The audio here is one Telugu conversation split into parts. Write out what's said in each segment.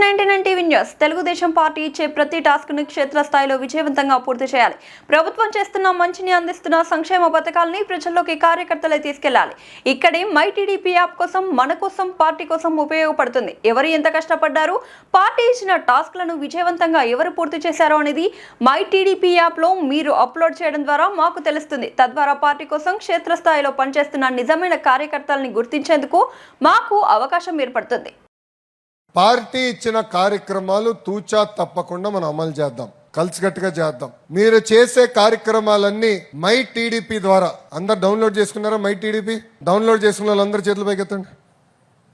Ninety nine TV news. Telugudesam party ఇచ్చే ప్రతి టాస్క్ను క్షేత్రస్థాయిలో విజయవంతంగా పూర్తి చేయాలి. ప్రభుత్వం చేస్తున్న మంచిని అందిస్తున్న సంక్షేమ పథకాలని ప్రజల్లోకి కార్యకర్తలే తీసుకెళ్ళాలి. ఇక్కడే మై టీడీపీ యాప్ కోసం మన కోసం పార్టీ కోసం ఉపయోగపడుతుంది. ఎవరు ఎంత కష్టపడ్డారు? పార్టీ ఇచ్చిన టాస్క్లను విజయవంతంగా ఎవరు పూర్తి చేశారో అనేది మై టీడీపీ యాప్లో మీరు అప్లోడ్ చేయడం ద్వారా మాకు తెలుస్తుంది. తద్వారా పార్టీ కోసం క్షేత్రస్థాయిలో పనిచేస్తున్న నిజమైన కార్యకర్తలని గుర్తించేందుకు మాకు అవకాశం ఏర్పడుతుంది. పార్టీ ఇచ్చిన కార్యక్రమాలు తూచా తప్పకుండా మనం అమలు చేద్దాం. కలిసికట్టుగా చేద్దాం. మీరు చేసే కార్యక్రమాలన్నీ మై టీడీపీ ద్వారా. అందరు డౌన్లోడ్ చేసుకున్నారా మై టీడీపీ? డౌన్లోడ్ చేసుకున్న వాళ్ళందరూ చేతులు పైకెత్తండి.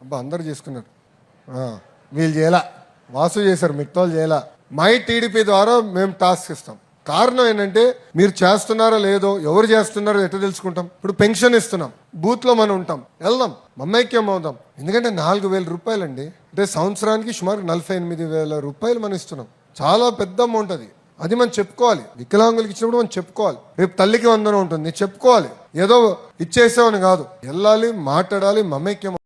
అబ్బా అందరు చేసుకున్నారు. వీళ్ళు చేయాల? వాసు చేశారు మిగతా వాళ్ళు చేయాల? మై టీడీపీ ద్వారా మేము టాస్క్ ఇస్తాం. కారణం ఏంటంటే మీరు చేస్తున్నారో లేదో ఎవరు చేస్తున్నారో ఎట్లా తెలుసుకుంటాం? ఇప్పుడు పెన్షన్ ఇస్తున్నాం బూత్లో మనం ఉంటాం వెళ్దాం మమ్మైక్యం అవుదాం. ఎందుకంటే నాలుగు వేల రూపాయలండి అంటే సంవత్సరానికి సుమారు నలభై ఎనిమిది వేల రూపాయలు మనం ఇస్తున్నాం. చాలా పెద్ద అమౌంట్ అది. అది మనం చెప్పుకోవాలి. వికలాంగులకి ఇచ్చినప్పుడు మనం చెప్పుకోవాలి. రేపు తల్లికి వందనం ఉంటుంది చెప్పుకోవాలి. ఏదో ఇచ్చేసామని కాదు. వెళ్ళాలి మాట్లాడాలి మమైక్యం